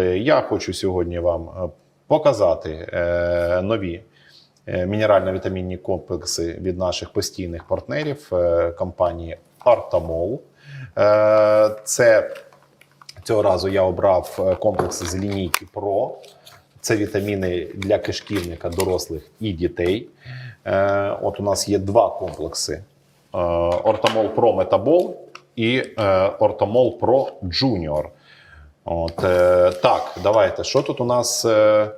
Е, Я хочу сьогодні вам е, показати е, нові мінерально-вітамінні комплекси від наших постійних партнерів компанії. Е, Це цього разу я обрав комплекси з лінійки Pro. Це вітаміни для кишківника дорослих і дітей. От у нас є два комплекси: Ортамол Pro Metabol і Ортамол Pro Junior. От, е, так, давайте. Що тут у нас е,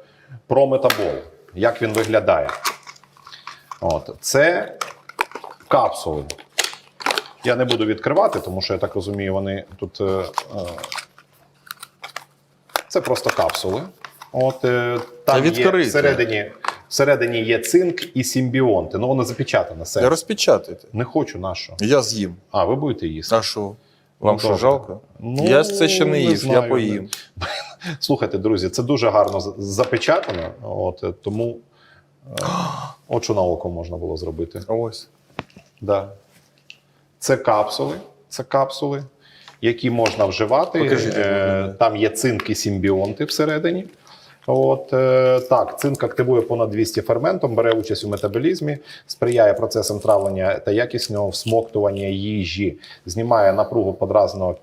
про метабол? Як він виглядає? От, це капсули. Я не буду відкривати, тому що я так розумію, вони тут. Е, е, це просто капсули. От, е, Та там є всередині, всередині є цинк і симбіонти. Ну, воно запечатане. Не Все. розпечатайте. Не хочу на що. Я з'їм. А, ви будете їсти. А що? Вам Ну, що жалко? Ну, я ж це ще не не їв, знаю. я поїм. Слухайте, друзі, це дуже гарно запечатано. От е, тому е, от що на око можна було зробити. Ось. Да. Це капсули. Це капсули, які можна вживати. Покажіть, Е. Там є цинки сімбіонти симбіонти всередині. От е, так, цинк активує понад 200 ферментом, бере участь у метаболізмі, сприяє процесам травлення та якісного всмоктування їжі, знімає напругу подразного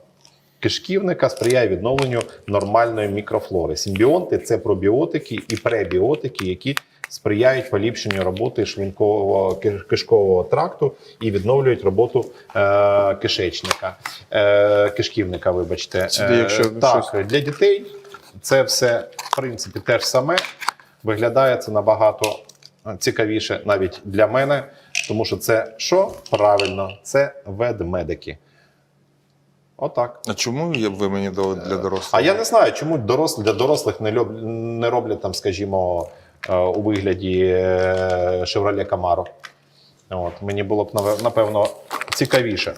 кишківника, сприяє відновленню нормальної мікрофлори. Симбіонти це пробіотики і пребіотики, які сприяють поліпшенню роботи шлункового ки- кишкового тракту і відновлюють роботу е, кишечника, е, кишківника. Вибачте, Сюди, якщо так щось- для дітей це все в принципі теж саме. Виглядає це набагато цікавіше навіть для мене, тому що це що правильно, це ведмедики. Отак. А чому ви мені для дорослих? А я не знаю, чому дорослі для дорослих не, люб, не роблять там, скажімо, е, у вигляді е, Chevrolet Camaro. От, мені було б напевно цікавіше.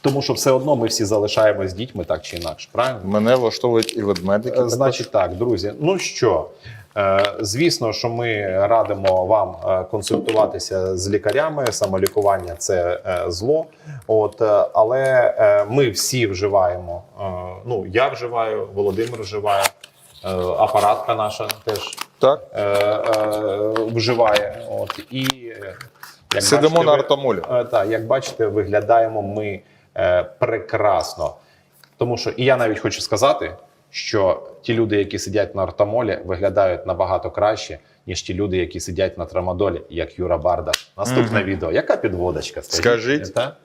Тому що все одно ми всі залишаємось з дітьми так чи інакше, правильно? Мене влаштовують і ведмедики. Е. Значить так, друзі. Ну що, е, звісно, що ми радимо вам е, консультуватися з лікарями. Самолікування це зло. От, але ми всі вживаємо. Ну, я вживаю, Володимир вживає, апаратка наша теж Так. е, е, вживає. От, і як Сидимо бачите, на артамолі. Е, Так, як бачите, виглядаємо ми прекрасно. Тому що і я навіть хочу сказати, що ті люди, які сидять на артамолі, виглядають набагато краще, ніж ті люди, які сидять на трамадолі, як Юра Барда. Наступне Мгм. відео. Яка підводочка? Скажіть. Та?